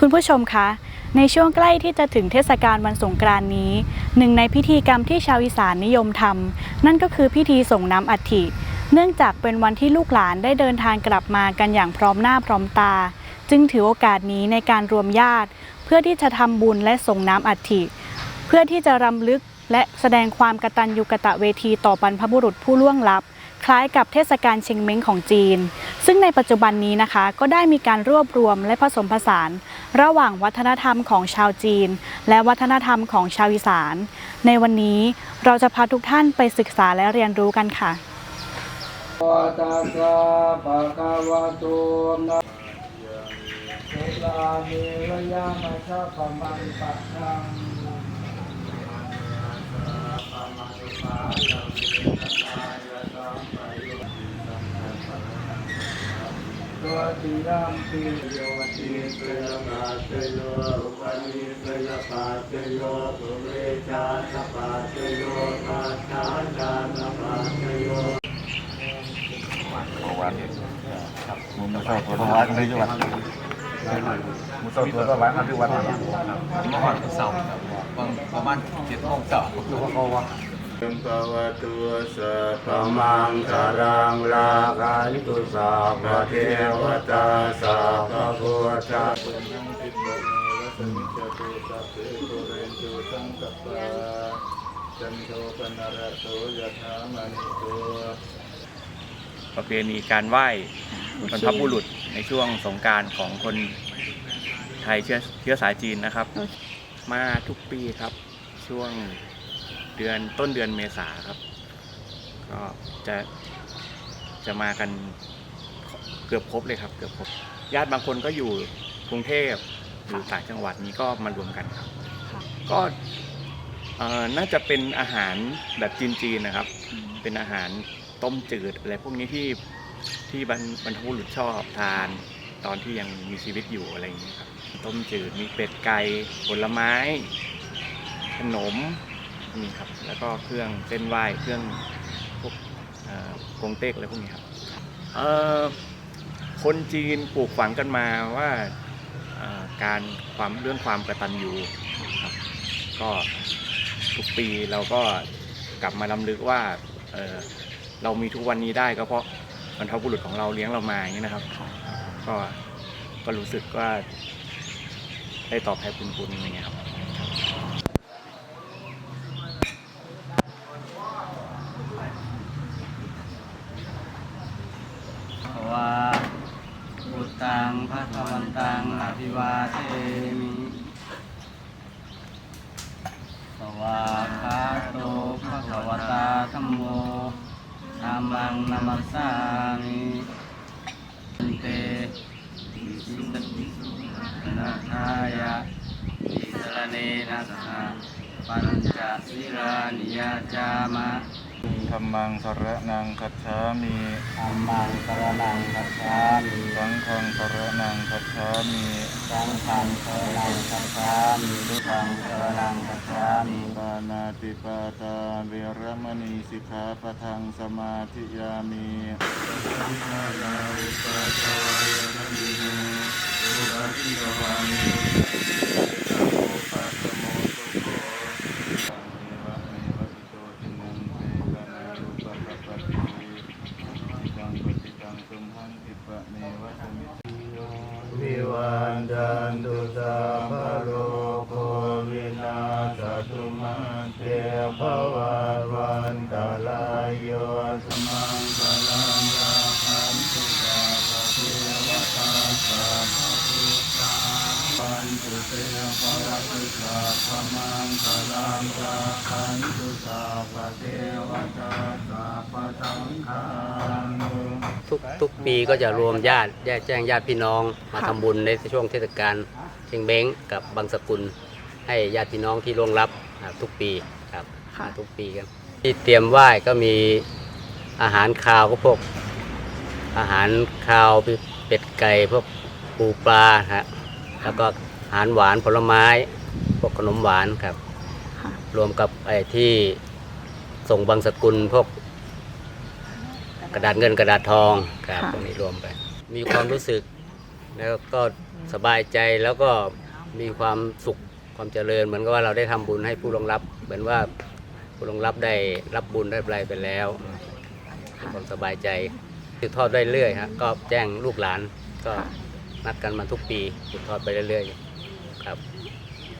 คุณผู้ชมคะ ในช่วงใกล้ที่จะถึงเทศกาลวันสงกรานนี้ หนึ่งในพิธีกรรมที่ชาวอีสานนิยมทำนั่นก็คือพิธีส่งน้ำอัฐิ เนื่องจากเป็นวันที่ลูกหลานได้เดินทางกลับมากันอย่างพร้อมหน้าพร้อมตา จึงถือโอกาสนี้ในการรวมญาติ เพื่อที่จะทำบุญและส่งน้ำอัฐิ เพื่อที่จะรำลึกและแสดงความกตัญญูกตะเวทีต่อบรรพบุรุษผู้ล่วงลับ คล้ายกับเทศกาลเชงเม้งของจีน ซึ่งในปัจจุบันนี้นะคะ ก็ได้มีการรวบรวมและผสมผสาน ระหว่างวัฒนธรรมของชาวจีน และวัฒนธรรมของชาวอีสาน ในวันนี้เราจะพาทุกท่านไปศึกษาและเรียนรู้กันค่ะตาสะภะคะวะโตนะลาเมรยามัชฌะปะมันตะทัง ตัวติยามปิโยติสยปาสโยอุปนิสยปาเสโยสุเวชาสปาเสโยปัจจาจาสปาเสโยมุมเสาตัวต้องร้านกันที่วัดมุมเสาตัวร้านกันที่วัดเมื่อวานเสาร์ครับประมาณเจ็ดโมงเสาร์ดูว่าเขาว่าสั มภวตุสัพพมังสารังลาคันตุสัพพเทวตาสัพพพุทธะปุญญังติโกเมวะสมิจจตุสัพเพปุเรนตุสังกปปะจันโทปนรโสยถามณิโตประเพณีการไหว้บรรพบุรุษในช่วงสงกรารของคนไทยเชื้อเชื้อสายจีนนะครับ มาทุกปีครับช่วง เดือนต้นเดือนเมษาครับ ก็จะจะมากันเกือบครบเลยครับ เกือบครบญาติบางคนก็อยู่กรุงเทพอยู่ต่างจังหวัดนี้ก็มารวมกันครับก็เอ่อน่าจะเป็นอาหารแบบจีนๆนะครับ เป็นอาหารต้มจืดอะไรพวกนี้ที่ที่บรรบรรพบุรุษชอบทาน ตอนที่ยังมีชีวิตอยู่อะไรอย่างเงี้ยครับ ต้มจืดมีเป็ดไก่ผลไม้ ขนม นี่ครับ แล้วก็เครื่องเส้นไหว้เครื่องพวกกงเต็กอะไรพวกนี้ครับคนจีนปลูกฝังกันมาว่าการความเรื่องความกระตัญญูครับก็ทุกปีเราก็กลับมาลำลึกว่าเเรามีทุกวันนี้ได้ก็เพราะบรรพบุรุษของเราเลี้ยงเรามาอย่างนี้นะครับ ก็ก็รู้สึกว่าได้ตอบแทนคุณคุณอย่างเงี้ยครับ พุทธังพระควันตังอภิวาเทมิสวาคาโตพระควตาธัมโมธัมมังนัมัสสามิอันเตอิสิสตินาทายะอิสระเนนะสหปัญจศีรานิยจามะ ธรรมังสรนังคัจฉามิธัมมังสรนังคัจฉามิสังฆังสรนังคัจฉามิสังฆังสรนังคัจฉามิทุตังสรนังคัจฉามิปานาติปาตาเวรมณีสิกขาปะทังสมาธิยามิวิวันจันตุสัพพะโลกโควินาศตุมาเตภวันวันตา ลายโยสมังคลังราคันตุสัพพะเทวตาสัพพะพุทธาปันตุเตภวตุสัพพะมังคลังราคันตุสัพพะเทวตาสัพพะสังฆังทุกทุกปีก็จะรวมญาติแยกแจ้งญาติพี่น้องมาทำบุญในช่วงเทศกาลเชงเบ้งกับบางสกุล ให้ญาติพี่น้องที่ล่วงลับอ่าทุกปีครับค่ะทุกปีครับ ที่เตรียมไหว้ก็มีอาหารคาวก็พวก อาหารคาวเป็ดไก่พวกปูปลาฮะแล้วก็อาหารหวานผลไม้ พวกขนมหวานครับ ค่ะ รวมกับไอ้ที่ส่งบางสกุลพวกกระดาษเงินกระดาษทองครับค่ะ พวกนี้รวมไป มีความรู้สึกแล้วก็สบายใจแล้วก็มีความสุขความเจริญ เหมือนกับว่าเราได้ทำบุญให้ผู้รองรับ เหมือนว่า ผู้รองรับได้รับบุญได้อะไรไปแล้วมีความสบายใจสืบทอดได้เรื่อยฮะก็แจ้งลูกหลานก็นัดกันมาทุกปีสืบทอดไปเรื่อยๆครับ